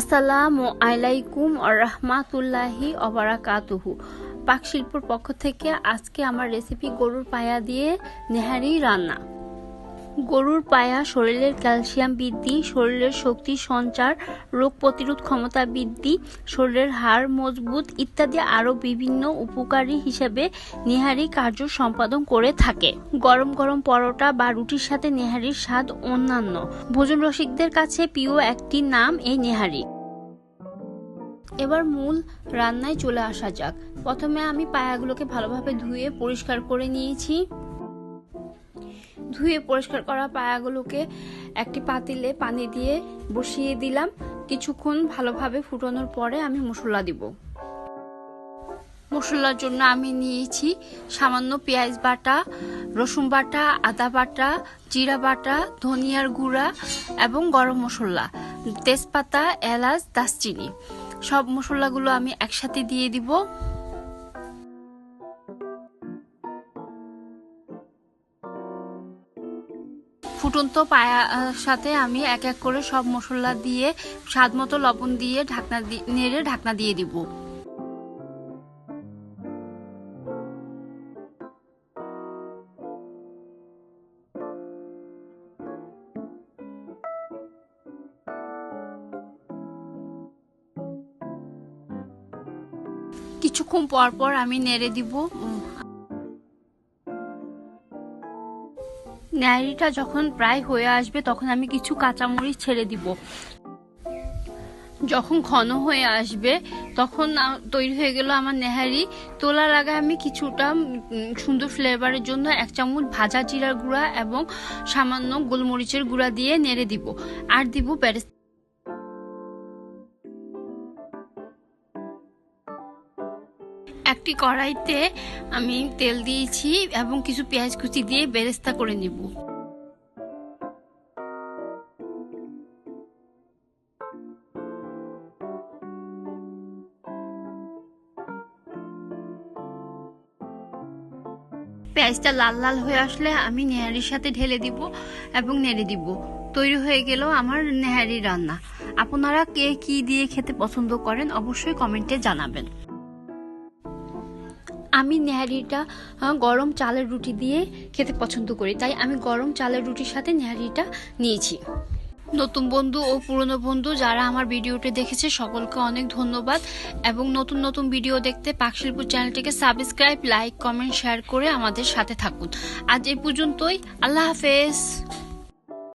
আসসালামু আলাইকুম রহমাতুল্লাহি অবরাকাতুহু পাক শিল্পর পক্ষ থেকে আজকে আমার রেসিপি গরুর পায়া দিয়ে নেহারি রান্না। গরুর পায়া, শরীরের ক্যালসিয়াম বৃদ্ধি, শরীরের শক্তি সঞ্চার, রোগ প্রতিরোধ ক্ষমতা বৃদ্ধি, শরীরের হাড় মজবুত ইত্যাদি আরও বিভিন্ন উপকারী হিসেবে নেহারি কার্য সম্পাদন করে থাকে। গরম গরম পরোটা বা রুটির সাথে নেহারির স্বাদ অন্যান্য। ভোজন রসিকদের কাছে প্রিয় একটি নাম এই নেহারি। এবার মূল রান্নায় চলে আসা যাক। প্রথমে আমি পায়াগুলোকে ভালোভাবে ধুয়ে পরিষ্কার করে নিয়েছি। ধুয়ে পরিষ্কার করা পায়াগুলোকে একটি পাতিলে পানি দিয়ে বসিয়ে দিলাম। কিছুক্ষণ ভালোভাবে ফুটানোর পরে আমি মশলা দিব। মশলার জন্য আমি নিয়েছি সামান্য পেঁয়াজ বাটা, রসুন বাটা, আদা বাটা, জিরা বাটা, ধনিয়ার গুঁড়া এবং গরম মশলা, তেজপাতা, এলাচ, দারচিনি। সব মশলাগুলো আমি একসাথে দিয়ে দিব। ফুটন্ত পায়ার সাথে আমি এক এক করে সব মশলা দিয়ে, স্বাদ মতো লবণ দিয়ে ঢাকনা নেড়ে ঢাকনা দিয়ে দিব। কিছুক্ষণ পর পর আমি নেড়ে দিব ন্যাড়িটা যখন প্রায় হয়ে আসবে, তখন আমি কিছু কাঁচামরিচ ছেড়ে দিব। যখন ঘন হয়ে আসবে, তখন তৈরি হয়ে গেল আমার নেহারি তোলার আগে আমি কিছুটা সুন্দর ফ্লেভারের জন্য এক চামচ ভাজা জিরার গুঁড়া এবং সামান্য গোলমরিচের গুঁড়া দিয়ে নেড়ে দিব। আর দিব প্যারেস একটি কড়াইতে আমি তেল দিয়েছি এবং কিছু পেঁয়াজ কুচি দিয়ে বেরেস্তা করে নিব। পেঁয়াজটা লাল লাল হয়ে আসলে আমি নেহারির সাথে ঢেলে দিব এবং নেড়ে দিব। তৈরি হয়ে গেল আমার নেহারি রান্না। আপনারা কে কি দিয়ে খেতে পছন্দ করেন অবশ্যই কমেন্টে জানাবেন। আমি নেহারিটা গরম চালের রুটি দিয়ে খেতে পছন্দ করি। তাই আমি গরম চালের রুটির সাথে নেহারিটা নিয়েছি। নতুন বন্ধু ও পুরনো বন্ধু যারা আমার ভিডিওটি দেখেছে, সকলকে অনেক ধন্যবাদ। এবং নতুন নতুন ভিডিও দেখতে পাকশিল্প চ্যানেলটিকে সাবস্ক্রাইব, লাইক, কমেন্ট, শেয়ার করে আমাদের সাথে থাকুন। আজ এই পর্যন্তই। আল্লাহ হাফেজ।